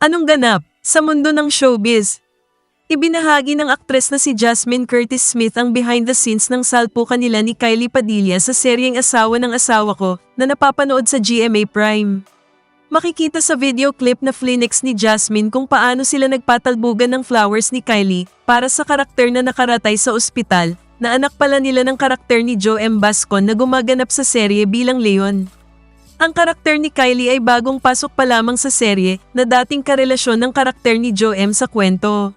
Anong ganap sa mundo ng showbiz? Ibinahagi ng aktres na si Jasmine Curtis Smith ang behind the scenes ng salpukan nila ni Kylie Padilla sa seryeng Asawa ng Asawa Ko na napapanood sa GMA Prime. Makikita sa video clip na flinex ni Jasmine kung paano sila nagpatalbugan ng flowers ni Kylie para sa karakter na nakaratay sa ospital na anak pala nila ng karakter ni Joe M. Bascon na gumaganap sa serye bilang Leon. Ang karakter ni Kylie ay bagong pasok pa lamang sa serye na dating karelasyon ng karakter ni Joe M sa kwento.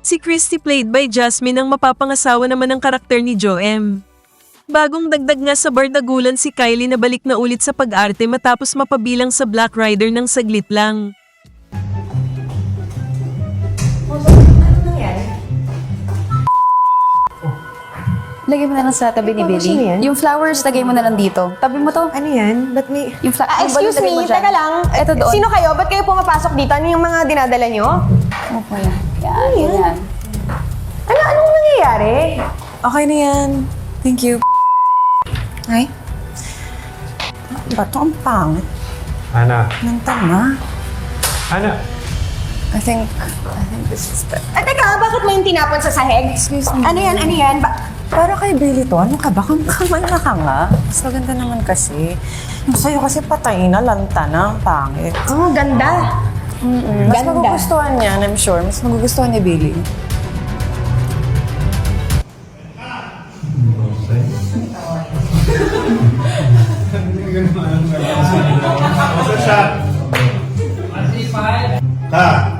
Si Christy played by Jasmine ang mapapangasawa naman ng karakter ni Joe M. Bagong dagdag nga sa bardagulan si Kylie na balik na ulit sa pag-arte matapos mapabilang sa Black Rider ng saglit lang. Lagay mo na lang sa tabi ni Ano, yan? Billy. Yung flowers, lagay mo na lang dito. Tabi mo to. Ano yan? Ba't may... Yung fla- Ah, yung balon, excuse lagay mo me, dyan. teka lang. Eto doon. Sino kayo? Ba't kayo pumapasok dito? Ano yung mga dinadala nyo? Opo yan. Yan, yan. Ano, anong nangyayari? Okay na yan. Thank you. Ay? Ba't ang pangit Ana, ng tanga? Ana, I think, I think this is better. Ah, teka, bakit may tinapon sa sahig? Excuse me. Ano yan? Ano yan? Ba- para kay Billy to, ano ka ba? Kamay na ka nga. Mas maganda naman kasi. Yung sa'yo kasi patay na, lanta na, ang pangit. Oo, oh, ganda. Mm-mm. Mas Ganda. magugustuhan niya, I'm sure. Mas magugustuhan ni Billy. Ha!